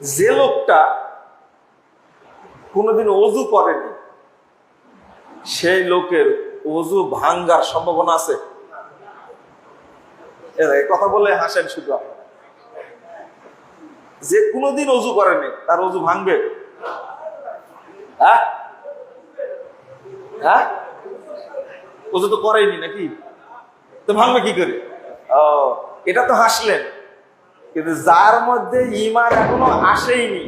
যে লোকটা কোনোদিন অজু করেনি, সেই লোকের অজু ভাঙ্গার সম্ভাবনা আছে? কথা বলে হাসেন শুধু যে কোনোদিন অজু করেনি, তার অজু ভাঙবে? হ্যাঁ? হ্যাঁ? অজু তো করেনি নাকি? তো ভাঙবে কি করে? ও, এটা তো হাসলেন। কিন্তু যার মধ্যে ইমান এখনও আসেইনি।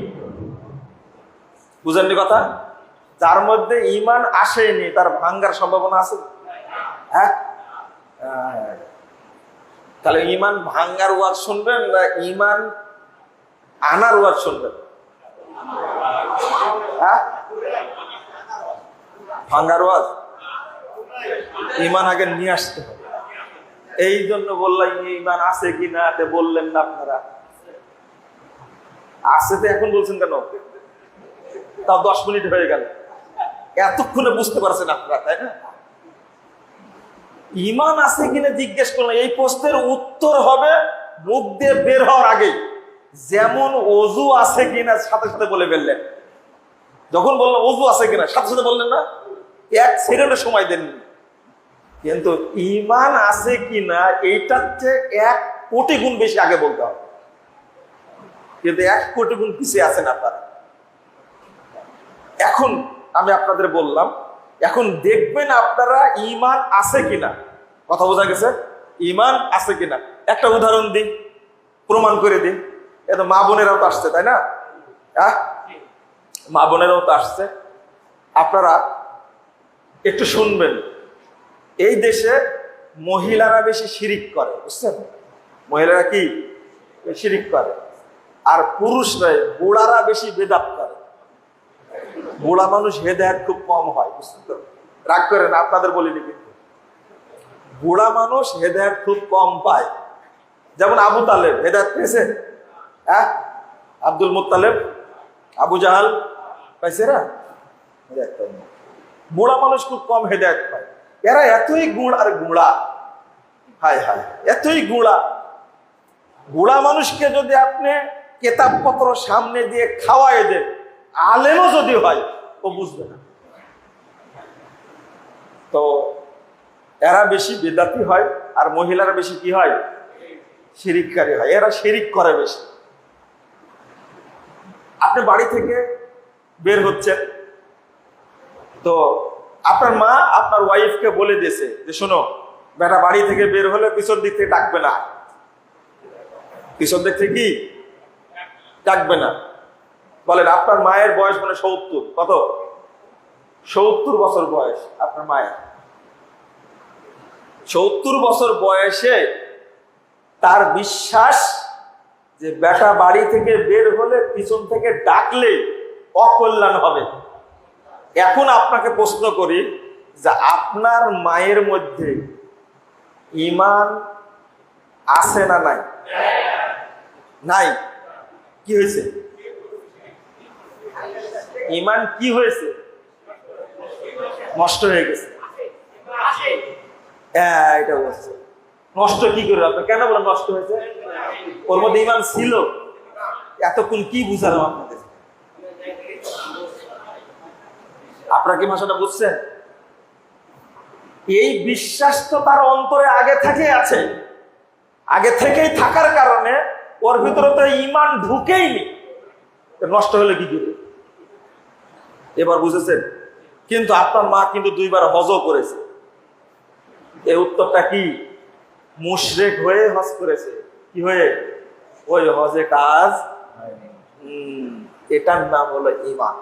বুঝেননি কথা? যার মধ্যে ইমান আসেনি তার ভাঙ্গার সম্ভাবনা আছে? হ্যাঁ। তাহলে ইমান ভাঙ্গার ওয়াজ শুনবেন না ইমান আনার ওয়াজ শুনবেন? হ্যাঁ? ভাঙ্গার ওয়াজ? ইমান আগে নিয়ে আসতে হবে। এই জন্য বললাম, ইমান আছে কি না বললেন না আপনারা। আছে তো এখন বলছেন কেন? তাও দশ মিনিট হয়ে গেল। এতক্ষণে বুঝতে পারছেন আপনারা, তাই না? ইমান আছে কিনা জিজ্ঞেস করলেন। এই প্রশ্নের উত্তর হবে মুখ দিয়ে বের হওয়ার আগেই। যেমন অজু আছে কিনা সাথে সাথে বলে ফেললেন। যখন বললাম অজু আছে কিনা? সাথে সাথে বললেন না। এক সেকেন্ডের সময় দেননি। কিন্তু ইমান আছে কিনা এইটার চেয়ে এক কোটি গুণ বেশি আগে বলতে হবে। কিন্তু এক কোটি গুণ পিছিয়ে আছেন আপনারা। এখন আমি আপনাদের বললাম, এখন দেখবেন আপনারা ইমান আছে কিনা। কথা বোঝা গেছে? ইমান আছে কিনা? একটা উদাহরণ দিই, প্রমাণ করে দিই। এত মা বোনেরাও তো আসছে, তাই না? হ্যাঁ? মা বোনেরাও তো আসছে। আপনারা একটু শুনবেন। এই দেশে মহিলারা বেশি শিরিক করে, বুঝছেন? মহিলারা কি? শিরিক করে। আর পুরুষরা বুড়ারা বেশি বেদাত করে। বুড়া মানুষ হেদায়ত খুব কম হয়, বুঝছেন তো? রাগ করেন, আপনাদের বলিনি কিন্তু বুড়া মানুষ হেদায়ত খুব কম পায়। যেমন আবু তালেব, হেদায়ত পেয়েছে? হ্যাঁ? আব্দুল মুতালেব আবু জাহাল, পাইছে না। বুড়া মানুষ খুব কম হেদায়ত পায়। এরা এতই গুণ আর গুঁড়া। হায় হায়, এতই গুঁড়া। বুড়া মানুষকে যদি আপনি কেতাবপত্র সামনে দিয়ে খাওয়াই দেন, আলেমও যদি হয়, ও বুঝবে না। তো এরা বেশি বেদাতি হয় আর মহিলারা বেশি কি হয়? শিরিককারী হয়। এরা শিরিক করে বেশি। আপনি বাড়ি থেকে বের হচ্ছেন, তো আপনার মা আপনার ওয়াইফকে বলে দিয়েছে যে, শোনো, বেটা বাড়ি থেকে বের হলে পিছন দিক থেকে ডাকবে না। পিছন দিক থেকে কি? ডাকবে না। বলেন, আপনার মায়ের বয়স মানে সত্তর। কত? সত্তর বছর বয়স আপনার মায়ের। সত্তর বছর বয়সে তার বিশ্বাস যে, বেটা বাড়ি থেকে বের হলে পিছন থেকে ডাকলে অকল্যাণ হবে। এখন আপনাকে প্রশ্ন করি যে আপনার মায়ের মধ্যে ইমান আছে না নাই? নাই। কি হয়েছে? ইমান কি হয়েছে? নষ্ট হয়ে গেছে। হ্যাঁ এটা বলছে নষ্ট কি করে আপনি? কেন বলেন নষ্ট হয়েছে? ওর মধ্যে ইমান ছিল? এতক্ষণ কি বুঝালাম আপনাদের আপনারা কি ভাষাটা বুঝছেন? এই বিশ্বাস তো তার অন্তরে আগে থেকে আছে। আগে থেকেই থাকার কারণে ওর ভিতরে তো ইমান ঢুকেইনি তো নষ্ট হলে কি করে এবার বুঝেছেন? কিন্তু আপনার মা কিন্তু দুইবার হজও করেছে। এই উত্তরটা কি? মুশরেক হয়ে হজ করেছে। কি হয়ে? ওই হজে কাজ এটার নাম হলো ইমান